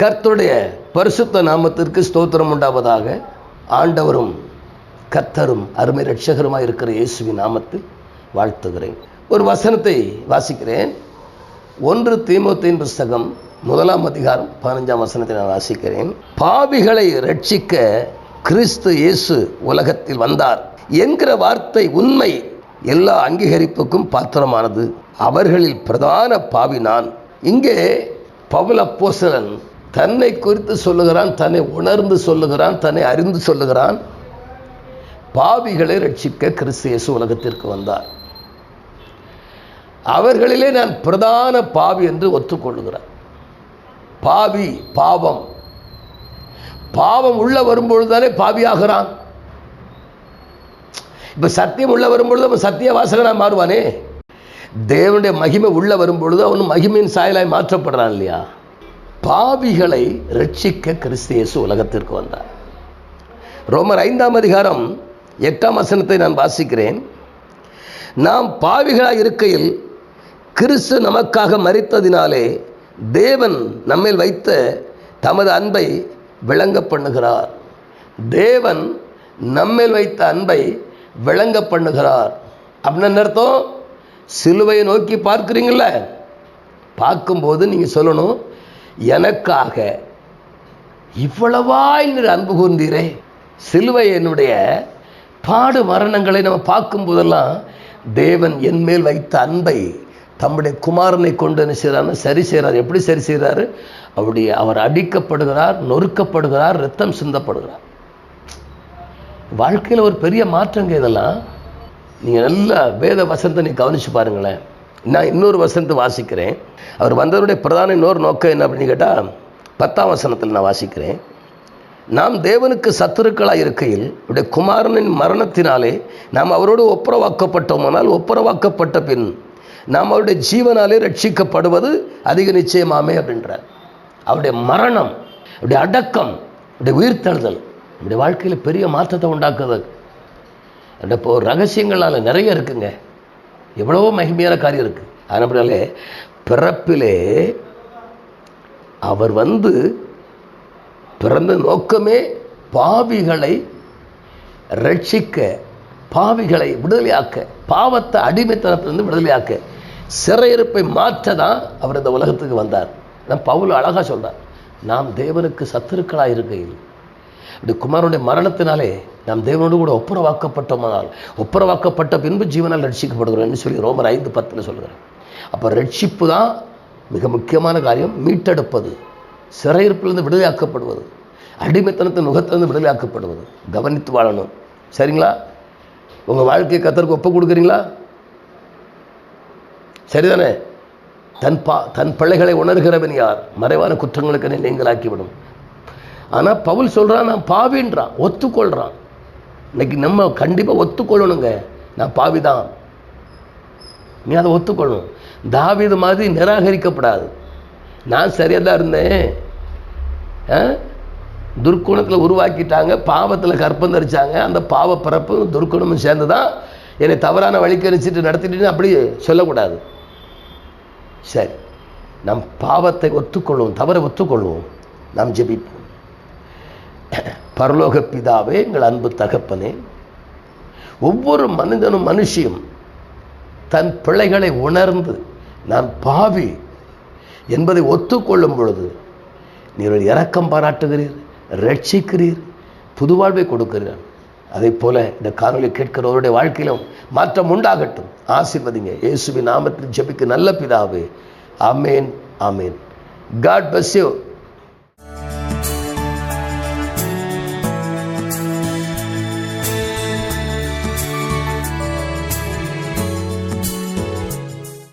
கர்த்தருடைய பரிசுத்த நாமத்திற்கு ஸ்தோத்திரம் உண்டாவதாக ஆண்டவரும் கர்த்தரும் அருமை ரட்சகருமாக இருக்கிற இயேசுவின் நாமத்தில் வாழ்த்துகிறேன். ஒரு வசனத்தை வாசிக்கிறேன். ஒன்று தீமோத்தின் புஸ்தகம் முதலாம் அதிகாரம் பதினஞ்சாம் வசனத்தை நான் வாசிக்கிறேன். பாவிகளை ரட்சிக்க கிறிஸ்து இயேசு உலகத்தில் வந்தார் என்கிற வார்த்தை உண்மை. எல்லா அங்கீகரிப்புக்கும் பாத்திரமானது. அவர்களில் பிரதான பாவி நான். இங்கே பவுல் போசலன் தன்னை குறித்து சொல்லுகிறான் தன்னை உணர்ந்து சொல்லுகிறான் தன்னை அறிந்து சொல்லுகிறான். பாவிகளை ரட்சிக்க கிறிஸ்து இயேசு உலகத்திற்கு வந்தார். அவர்களிலே நான் பிரதான பாவி என்று ஒத்துக்கொள்ளுகிறேன். பாவி பாவம். பாவம் உள்ள வரும்பொழுது தானே பாவியாகிறான். இப்போ சத்தியம் உள்ள வரும்பொழுது அவன் சத்திய வாசகனாக மாறுவானே. தேவனுடைய மகிமை உள்ள வரும்பொழுது அவன் மகிமையின் சாயலாய் மாற்றப்படுறான் இல்லையா? பாவிகளை ரட்சிக்க கிறிஸ்து இயேசு உலகத்திற்கு வந்தார். ரோமர் ஐந்தாம் அதிகாரம் எட்டாம் வசனத்தை நான் வாசிக்கிறேன். நாம் பாவிகளாக இருக்கையில் கிறிஸ்து நமக்காக மறித்ததினாலே தேவன் நம்மில் வைத்த தமது அன்பை விளங்க பண்ணுகிறார் தேவன் நம்மில் வைத்த அன்பை விளங்க பண்ணுகிறார் அப்படின்னு அர்த்தம்? சிலுவையை நோக்கி பார்க்குறீங்கள பார்க்கும்போது நீங்கள் சொல்லணும் எனக்காக இவ்வளவாய் நீர் அன்பு கூர்ந்தீரே. சிலுவை என்னுடைய பாடு மரணங்களை நம்ம பார்க்கும்போதெல்லாம் தேவன் என் மேல் வைத்த அன்பை தம்முடைய குமாரனை கொண்டு என்ன செய்கிறார்னு சரி செய்கிறார். எப்படி சரி செய்கிறாரு? அவருடைய அவர் அடிக்கப்படுகிறார் நொறுக்கப்படுகிறார் ரத்தம் சிந்தப்படுகிறார். வாழ்க்கையில் ஒரு பெரிய மாற்றங்க இதெல்லாம். நீங்கள் நல்ல வேத வசனத்தை நீ கவனித்து பாருங்களேன். நான் இன்னொரு வசனத்தை வாசிக்கிறேன். அவர் வந்தவருடைய பிரதான இன்னொரு நோக்கம் என்ன அப்படின்னு கேட்டால் பத்தாம் வசனத்தில் நான் வாசிக்கிறேன். நாம் தேவனுக்கு சத்துருக்களாக இருக்கையில் உடைய குமாரனின் மரணத்தினாலே நாம் அவரோடு ஒப்புரவாக்கப்பட்டோமானால் ஒப்புரவாக்கப்பட்ட பின் நாம் அவருடைய ஜீவனாலே ரட்சிக்கப்படுவது அதிக நிச்சயமாமே அப்படின்றார். அவருடைய மரணம் அவருடைய அடக்கம் அவருடைய உயிர்த்தெழுதல் நம்முடைய வாழ்க்கையில் பெரிய மாற்றத்தை உண்டாக்குது அந்த இப்போ ரகசியங்களால் நிறைய இருக்குங்க. எவ்வளவோ மகிமையான காரியம் இருக்குது அதனாலே பிறப்பிலே அவர் வந்து பிறந்த நோக்கமே பாவிகளை ரட்சிக்க பாவிகளை விடுதலையாக்க பாவத்தை அடிமைத்தனத்திலிருந்து விடுதலையாக்க சிறையிருப்பை மாற்ற தான் அவர் இந்த உலகத்துக்கு வந்தார். நான் பவுல் அழகாக சொல்கிறார் நாம் தேவனுக்கு சத்துருக்களாக இருக்கையில் இப்படி குமாரனுடைய மரணத்தினாலே நாம் தேவனோடு கூட ஒப்புரவாக்கப்பட்டோமானால் ஒப்புரவாக்கப்பட்ட பின்பு ஜீவனால் ரட்சிக்கப்படுகிறோம்னு சொல்லி ரோமர் ஐந்து பத்தில் சொல்கிறேன் அப்போ ரட்சிப்பு தான் மிக முக்கியமான காரியம். மீட்டெடுப்பது சிறையிருப்பிலிருந்து விடுதலையாக்கப்படுவது அடிமைத்தனத்தின் முகத்திலிருந்து விடுதலையாக்கப்படுவது. கவனித்து வாழணும். சரிங்களா? உங்கள் வாழ்க்கையை கத்தருக்கு ஒப்பு கொடுக்குறீங்களா? சரிதானே? தன் பா தன் பிள்ளைகளை உணர்கிறவன் யார்? மறைவான குற்றங்களுக்கு நீங்களாக்கிவிடும். ஆனால் பவுல் சொல்கிறான் நான் பாவின்றான் ஒத்துக்கொள்கிறான் இன்னைக்கு நம்ம கண்டிப்பாக ஒத்துக்கொள்ளணுங்க. நான் பாவி தான் நீ அதை ஒத்துக்கொள்ளணும். தாவிது மாதிரி நிராகரிக்கப்படாது. நான் சரியாக தான் இருந்தேன். துர்க்குணத்தில் உருவாக்கிட்டாங்க பாவத்தில் கற்பம் தரிச்சாங்க. அந்த பாவ பிறப்பும் துர்க்குணமும் சேர்ந்து தான் என்னை தவறான வழி அரிச்சிட்டு நடத்திட்டு அப்படி சொல்லக்கூடாது. சரி நம் பாவத்தை ஒத்துக்கொள்வோம் தவறை ஒத்துக்கொள்வோம். நாம் ஜெபிப்போம். பரலோக பிதாவே எங்கள் அன்பு தகப்பனே. ஒவ்வொரு மனிதனும் மனுஷியும் தன் பிள்ளைகளை உணர்ந்து நான் பாவி என்பதை ஒத்துக்கொள்ளும் பொழுது நீர் இரக்கம் பாராட்டுகிறீர் ரட்சிக்கிறீர் புது வாழ்வை கொடுக்கிறீர் அதே போல இந்த காணொலி கேட்கிறவருடைய வாழ்க்கையிலும் மாற்றம் உண்டாகட்டும். ஆசிர்வதிங்க. இயேசுவின் நாமத்தில் ஜபிக்கு நல்ல பிதாவே. ஆமேன் ஆமேன். God bless you